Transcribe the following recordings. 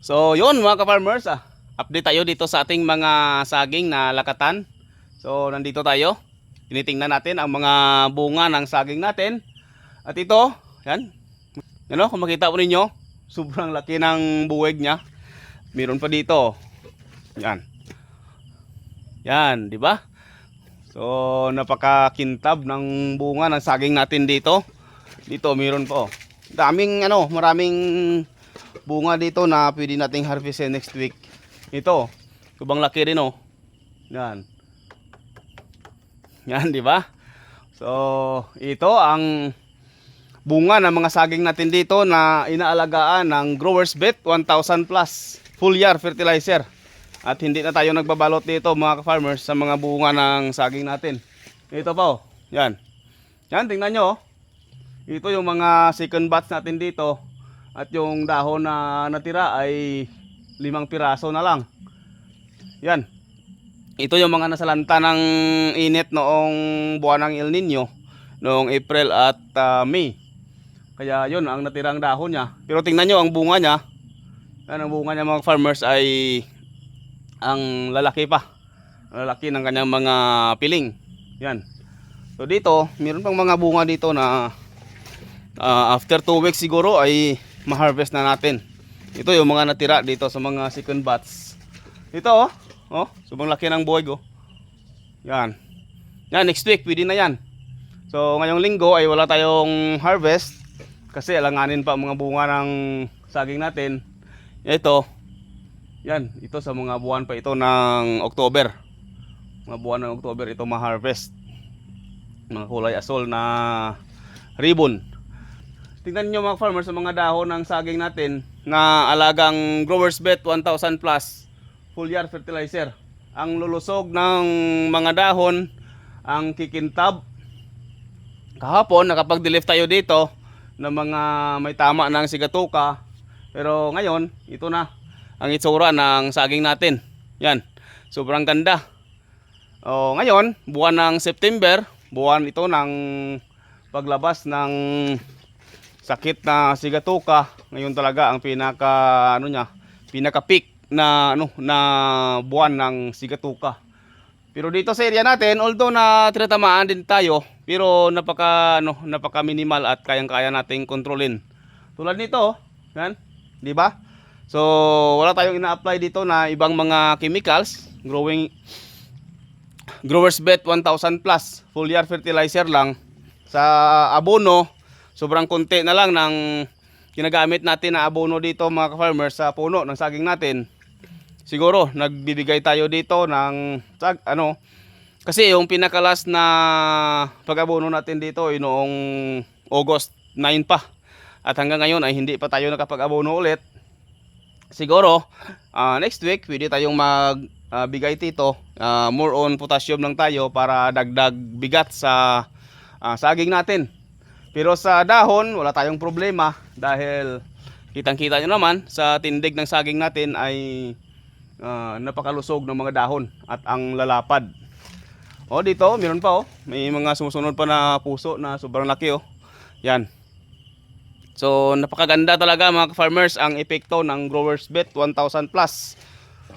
So, yun mga ka-farmers, ah, update tayo dito sa ating mga saging na lakatan. So, nandito tayo. Tinitingnan natin ang mga bunga ng saging natin. At ito, yan. Ano, kung makita po ninyo, sobrang laki ng buweg niya. Meron pa dito. Yan. Yan, di ba? So, napakakintab ng bunga ng saging natin dito. Dito, meron po. Daming, ano, maraming bunga dito na pwede nating harvestin next week. Ito, kubang laki rin oh. Yan. Yan, di ba? So, ito ang bunga ng mga saging natin dito na inaalagaan ng Growers Bet 1000 plus full year fertilizer. At hindi na tayo nagbabalot dito mga farmers sa mga bunga ng saging natin. Ito pa oh. Yan. Yan, tingnan nyo oh. Ito yung mga second batch natin dito. At yung dahon na natira ay limang piraso na lang. Yan. Ito yung mga nasalanta ng init noong buwan ng El Nino. Noong April at ah, May. Kaya yun ang natirang dahon niya. Pero tingnan nyo ang bunga niya. Yan ang bunga niya mga farmers ay ang lalaki pa. Lalaki ng kanyang mga piling. Yan. So dito, meron pang mga bunga dito na ah, after 2 weeks siguro ay ma-harvest na natin. Ito yung mga natira dito sa mga second batch. Ito oh. Oh, sobrang laki ng buwig oh. Yan. Yan, next week pwede na yan. So ngayong linggo ay wala tayong harvest kasi alanganin pa mga bunga ng saging natin. Ito. Yan, ito sa mga buwan pa ito ng October. Mga buwan ng October ito ma-harvest. Mga kulay asol na ribbon. Tingnan nyo mga farmers sa mga dahon ng saging natin na alagang Growers Bet 1000 plus full year fertilizer. Ang lulusog ng mga dahon, ang kikintab. Kahapon nakapag-deliver tayo dito ng mga may tama ng sigatuka. Pero ngayon, ito na ang itsura ng saging natin. Yan, sobrang ganda. O, ngayon, buwan ng September, buwan ito ng paglabas ng sakit na sigatuka. Ngayon talaga ang pinaka ano niya, pinaka peak na ano na buwan ng sigatuka. Pero dito sa area natin, although na tinatamaan din tayo, pero napaka ano, napaka minimal at kayang-kaya nating kontrolin. Tulad nito, yan, 'di ba? So, wala tayong ina-apply dito na ibang mga chemicals, growing Growers Bet 1000 plus, full year fertilizer lang. Sa abono, sobrang konti na lang ng ginagamit natin na abono dito mga farmers sa puno ng saging natin. Siguro nagbibigay tayo dito ng sag, ano kasi yung pinakalas na pag-abono natin dito ay noong August 9 pa. At hanggang ngayon ay hindi pa tayo nakapag-abono ulit. Siguro ah, next week pwede tayong magbigay dito. Ah, more on potassium lang tayo para dagdag bigat sa ah, saging natin. Pero sa dahon, wala tayong problema dahil kitang-kita nyo naman sa tindig ng saging natin ay ah, napakalusog ng mga dahon at ang lalapad. O dito, meron pa oh. May mga sumusunod pa na puso na sobrang laki oh. Yan. So napakaganda talaga mga farmers ang epekto ng Growers Bet 1000 plus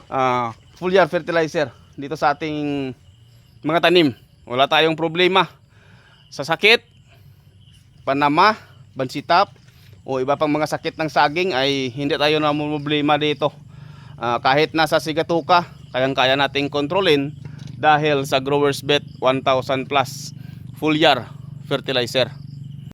ah, full year fertilizer dito sa ating mga tanim. Wala tayong problema sa sakit, panama, bansitap, o iba pang mga sakit ng saging ay hindi tayo na problema dito. Ah, kahit nasa sigatuka, kayang-kaya nating kontrolin dahil sa Growers Bet 1000 plus full year fertilizer.